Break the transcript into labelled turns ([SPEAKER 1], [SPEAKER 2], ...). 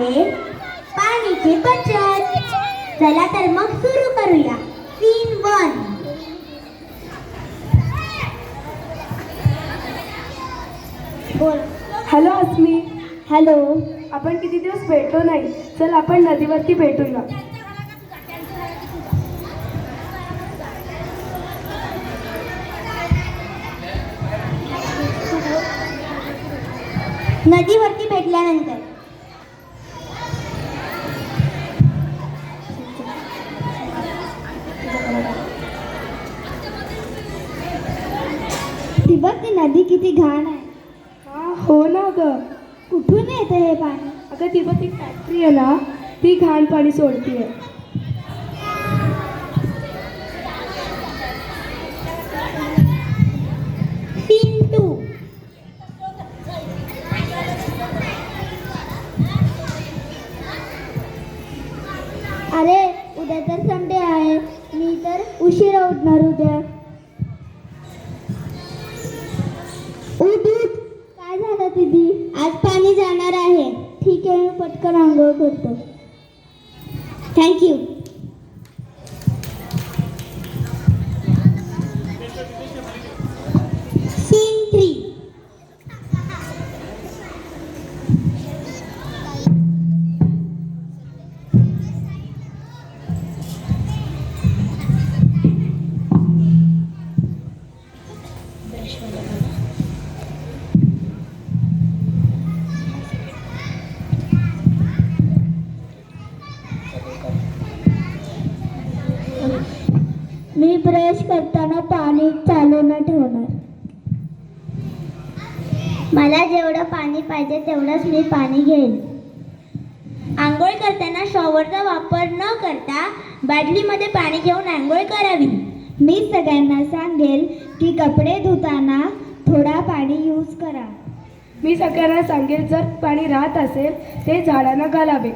[SPEAKER 1] आहे. पाणीची बचत. चला तर मग सुरू करूया. सीन वन बोल.
[SPEAKER 2] हॅलो अस्मी.
[SPEAKER 1] हॅलो
[SPEAKER 2] आपण किती दिवस भेटलो नाही? चल आपण नदीवरती भेटूया.
[SPEAKER 1] नदीवरती भेटल्यानंतर. नदी किती घाण आहे.
[SPEAKER 2] हा हो ना ग.
[SPEAKER 1] कुठून येते हे पाणी?
[SPEAKER 2] अगं ती बघ ती फॅक्टरी आहे ना ती घाण पाणी सोडतीये.
[SPEAKER 1] अरे उद्या तर संडे आहे. मी तर उशिरा उठणार उद्या. ठीक आहे मी पटकन आंघोळ करतो. थँक्यू मी ब्रश करताना पाणी चालू न ठेवणार. मला जेवढं पाणी पाहिजे तेवढंच मी पाणी घेईन. आंघोळ करताना शॉवरचा वापर न करता बादलीमध्ये पाणी घेऊन आंघोळ करावी. मी सगळ्यांना सांगेल की कपडे धुताना थोडा पाणी यूज करा.
[SPEAKER 2] मी सगळ्यांना सांगेल जर पाणी राहत असेल ते झाडांना घालावे.